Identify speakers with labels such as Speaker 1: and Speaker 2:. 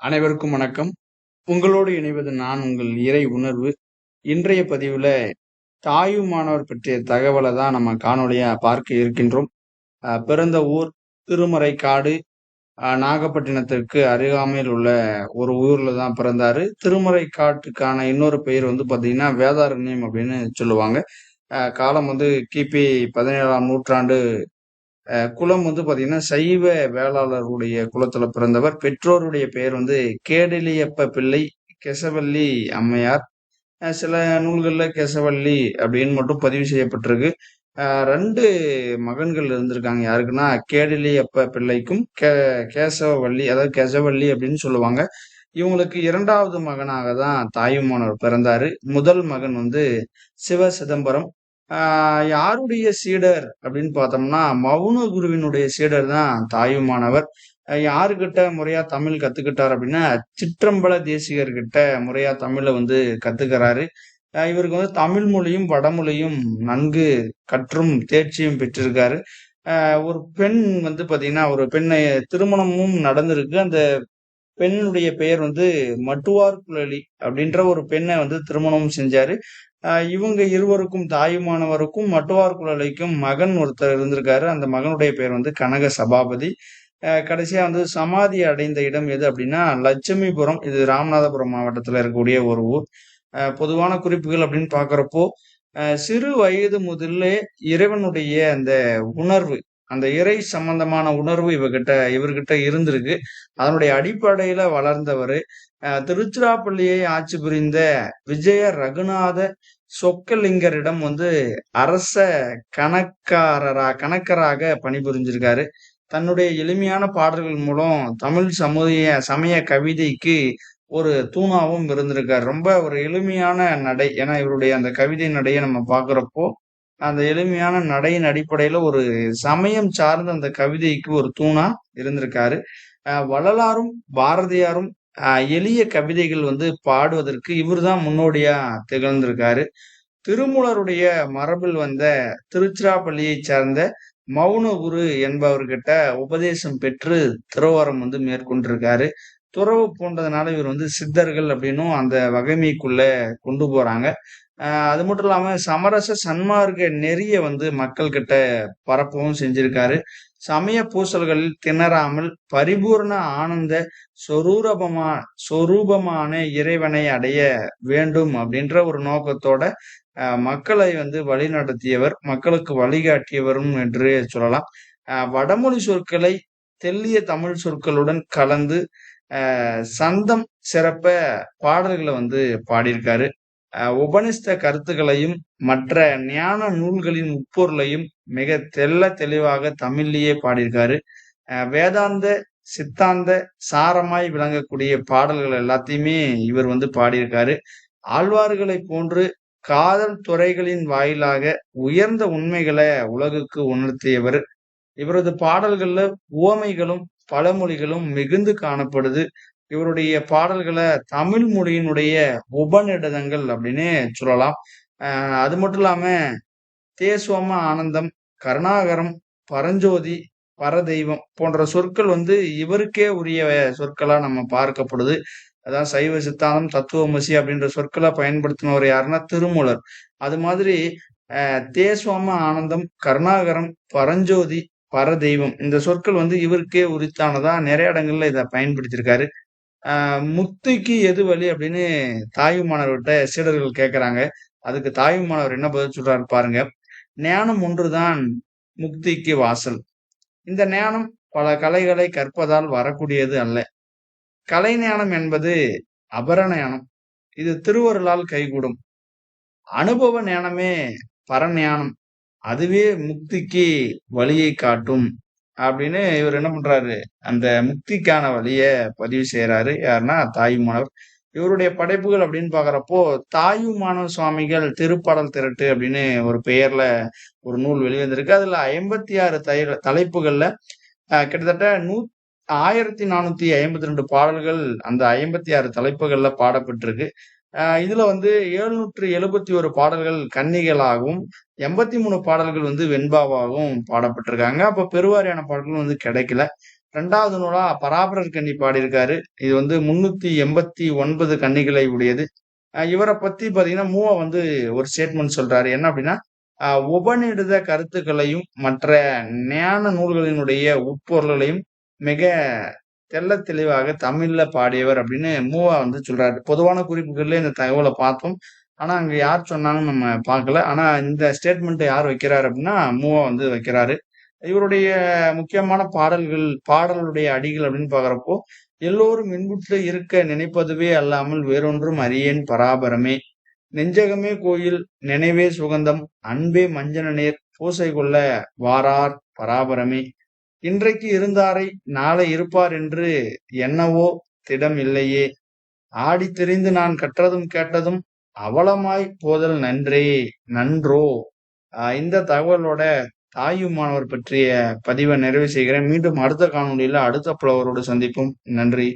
Speaker 1: அனைவருக்கும் வணக்கம். உங்களோடு இணைவது நான் உங்கள் இறை உணர்வு. இன்றைய பதிவில் தாயுமானவர் பற்றிய தகவலை தான் நம்ம காணொலியாக பார்க்க இருக்கின்றோம். பிறந்த ஊர் திருமறைக்காடு நாகப்பட்டினத்திற்கு அருகாமையில் உள்ள ஒரு ஊரில் தான் பிறந்தார். திருமறைக்காட்டுக்கான இன்னொரு பெயர் வந்து பார்த்தீங்கன்னா வேதாரண்யம் அப்படின்னு சொல்லுவாங்க. காலம் வந்து கிபி பதினேழாம் நூற்றாண்டு குலம் வந்து பாத்தீங்கன்னா சைவ வேளாளருடைய குலத்துல பிறந்தவர். பெற்றோருடைய பெயர் வந்து கேடலியப்ப பிள்ளை கெசவல்லி அம்மையார். சில நூல்களில் கெசவல்லி அப்படின்னு மட்டும் பதிவு செய்யப்பட்டிருக்கு. ரெண்டு மகன்கள் இருந்திருக்காங்க. யாருக்குன்னா கேடலியப்ப பிள்ளைக்கும் கே கேசவவல்லி அதாவது கெசவல்லி அப்படின்னு சொல்லுவாங்க. இவங்களுக்கு இரண்டாவது மகனாக தான் தாயுமானவர் பிறந்தாரு. முதல் மகன் வந்து சிவ சிதம்பரம் யாருடைய சீடர் அப்படின்னு பார்த்தோம்னா மௌன குருவினுடைய சீடர் தான் தாயுமானவர். யாருக்கிட்ட முறையா தமிழ் கத்துக்கிட்டார் அப்படின்னா சிற்றம்பல தேசிகர்கிட்ட முறையா தமிழை வந்து கத்துக்கிறாரு. இவருக்கு வந்து தமிழ் மொழியும் வடமொழியும் நன்கு கற்றும் தேர்ச்சியும் பெற்றிருக்காரு. ஒரு பெண் வந்து பாத்தீங்கன்னா ஒரு பெண்ணை திருமணமும் நடந்திருக்கு. அந்த பெண்ணுடைய பெயர் வந்து மட்டுவார் குழலி அப்படின்ற ஒரு பெண்ணை வந்து திருமணம் செஞ்சாரு. இவங்க இருவருக்கும் தாயுமானவருக்கும் மட்டுவார் குழலிக்கும் மகன் ஒருத்தர் இருந்திருக்காரு. அந்த மகனுடைய பெயர் வந்து கனக சபாபதி. கடைசியா வந்து சமாதி அடைந்த இடம் எது அப்படின்னா லட்சுமிபுரம். இது ராமநாதபுரம் மாவட்டத்துல இருக்கக்கூடிய ஒரு ஊர். பொதுவான குறிப்புகள் அப்படின்னு பாக்குறப்போ சிறு வயது முதல்ல இறைவனுடைய அந்த உணர்வு அந்த இறை சம்பந்தமான உணர்வு இவகிட்ட இவர்கிட்ட இருந்திருக்கு. அதனுடைய அடிப்படையில வளர்ந்தவர் திருச்சிராப்பள்ளியை ஆட்சி புரிந்த விஜய ரகுநாத சொக்கலிங்கரிடம் வந்து அரச கணக்காரரா கணக்கராக பணிபுரிஞ்சிருக்காரு. தன்னுடைய எளிமையான பாடல்கள் மூலம் தமிழ் சமுதாய சமய கவிதைக்கு ஒரு தூணாவும் இருந்திருக்காரு. ரொம்ப ஒரு எளிமையான நடை ஏன்னா இவருடைய அந்த கவிதை நடையை நம்ம பார்க்குறப்போ அந்த எளிமையான நடையின் அடிப்படையில ஒரு சமயம் சார்ந்த அந்த கவிதைக்கு ஒரு தூணா இருந்திருக்காரு. வள்ளலாரும் பாரதியாரும் அஹ் எளிய கவிதைகள் வந்து பாடுவதற்கு இவர்தான் முன்னோடியா திகழ்ந்திருக்காரு. திருமூலருடைய மரபில் வந்த திருச்சிராப்பள்ளியை சார்ந்த மௌன குரு என்பவர்கிட்ட உபதேசம் பெற்று துறவரம் வந்து மேற்கொண்டிருக்காரு. துறவு போன்றதுனால இவர் வந்து சித்தர்கள் அப்படின்னும் அந்த வகைமைக்குள்ள கொண்டு போறாங்க. அது மட்டும் இல்லாம சமரச சன்மார்க்க நெறிய வந்து மக்கள் கிட்ட பரப்பவும் செஞ்சிருக்காரு. சமய பூசல்களில் திணறாமல் பரிபூர்ண ஆனந்த சொரூரபமா சொரூபமான இறைவனை அடைய வேண்டும் அப்படின்ற ஒரு நோக்கத்தோட மக்களை வந்து வழி நடத்தியவர் மக்களுக்கு வழிகாட்டியவரும் என்று சொல்லலாம். வடமொழி சொற்களை தெல்லிய தமிழ் சொற்களுடன் கலந்து சந்தம் சிறப்ப பாடல்களை வந்து பாடியிருக்காரு. உபனிஷ்ட கருத்துக்களையும் மற்ற ஞான நூல்களின் உட்பொருளையும் மிக தெல்ல தெளிவாக தமிழ்லயே பாடியிருக்காரு. வேதாந்த சித்தாந்த சாரமாய் விளங்கக்கூடிய பாடல்கள் எல்லாத்தையுமே இவர் வந்து பாடியிருக்காரு. ஆழ்வார்களை போன்று காதல் துறைகளின் வாயிலாக உயர்ந்த உண்மைகளை உலகுக்கு உணர்த்தியவர். இவரது பாடல்கள்ல உவமைகளும் பழமொழிகளும் மிகுந்து காணப்படுது. இவருடைய பாடல்களை தமிழ் மொழியினுடைய உபநிடதங்கள் அப்படின்னு சொல்லலாம். அது மட்டும் இல்லாம தேசுவம ஆனந்தம் கருணாகரம் பரஞ்சோதி பரதெய்வம் போன்ற சொற்கள் வந்து இவருக்கே உரிய சொற்களா நம்ம பார்க்கப்படுது. அதான் சைவ சித்தாந்தம் தத்துவமசி அப்படின்ற சொற்களை பயன்படுத்தினவர் யாருன்னா திருமூலர். அது மாதிரி தேசுவம ஆனந்தம் கருணாகரம் பரஞ்சோதி பரதெய்வம். இந்த சொற்கள் வந்து இவருக்கே உரித்தானதா? நிறைய இடங்கள்ல இதை பயன்படுத்தியிருக்காரு. ஆஹ் முக்திக்கு எது வழி அப்படின்னு தாயுமானவர்கிட்ட சீடர்கள் கேட்கிறாங்க அதுக்கு தாயுமானவர் என்ன பதில் சொல்றாரு பாருங்க. ஞானம் ஒன்றுதான் முக்திக்கு வாசல். இந்த ஞானம் பல கலைகளை கற்பதால் வரக்கூடியது அல்ல. கலை ஞானம் என்பது அபர ஞானம். இது திருவருளால் கைகூடும். அனுபவ ஞானமே பரஞானம். அதுவே முக்திக்கு வழியை காட்டும். அப்படின்னு இவர் என்ன பண்றாரு? அந்த முக்திக்கான வழிய பதிவு செய்யறாரு யாருன்னா தாயுமானவர் இவருடைய படைப்புகள் அப்படின்னு பாக்குறப்போ தாயுமானவர் சுவாமிகள் திருப்பாடல் திரட்டு அப்படின்னு ஒரு பெயர்ல ஒரு நூல் வெளிவந்திருக்கு. அதுல ஐம்பத்தி ஆறு தலைப்புகள்ல அஹ், கிட்டத்தட்ட நூ ஆயிரத்தி நானூத்தி ஐம்பத்தி ரெண்டு பாடல்கள் அந்த ஐம்பத்தி ஆறு தலைப்புகள்ல பாடப்பட்டிருக்கு. இதுல வந்து எழுநூற்று எழுபத்தி ஒரு பாடல்கள் கன்னிகளாகவும் எண்பத்தி மூணு பாடல்கள் வந்து வெண்பாவாகவும் பாடப்பட்டிருக்காங்க. அப்ப பெருவாரியான பாடல்கள் வந்து கிடைக்கல. ரெண்டாவது நூலா பராபரர் கன்னி பாடியிருக்காரு. இது வந்து முன்னூத்தி எண்பத்தி ஒன்பது கன்னிகளை உடையது. இவரை பத்தி பாத்தீங்கன்னா மூவா வந்து ஒரு ஸ்டேட்மெண்ட் சொல்றாரு. என்ன அப்படின்னா உபநிடுத உபநிடத கருத்துக்களையும் மற்ற ஞான நூல்களினுடைய உட்பொருள்களையும் மிக தெல்ல தெளிவாக தமிழ்ல பாடியவர் அப்படின்னு மூவா வந்து சொல்றாரு. பொதுவான குறிப்புகள்ல இந்த தகவலை பார்த்தோம். ஆனா அங்க யார் சொன்னாங்கன்னு நம்ம பார்க்கல. ஆனா இந்த ஸ்டேட்மெண்ட் யார் வைக்கிறாரு அப்படின்னா மூவா வந்து வைக்கிறாரு. இவருடைய முக்கியமான பாடல்கள் பாடலுடைய அடிகள் அப்படின்னு பாக்குறப்போ எல்லோரும் இன்புற்று இருக்க நினைப்பதுவே அல்லாமல் வேறொன்றும் அறியேன் பராபரமே. நெஞ்சகமே கோயில் நினைவே சுகந்தம் அன்பே மஞ்சனநேர் பூசை கொள்ள வாரார் பராபரமே. இன்றைக்கு இருந்தாரை நாளை இருப்பார் என்று என்னவோ திடம் இல்லையே. ஆடி திரிந்து நான் கற்றதும் கேட்டதும் அவலமாய் போதல் நன்றே நன்றோ. ஆஹ் இந்த தகவலோட தாயுமானவர் பற்றிய பதிவை நிறைவு செய்கிறேன். மீண்டும் அடுத்த காணொலியில அடுத்த புலவரோடு சந்திப்போம். நன்றி.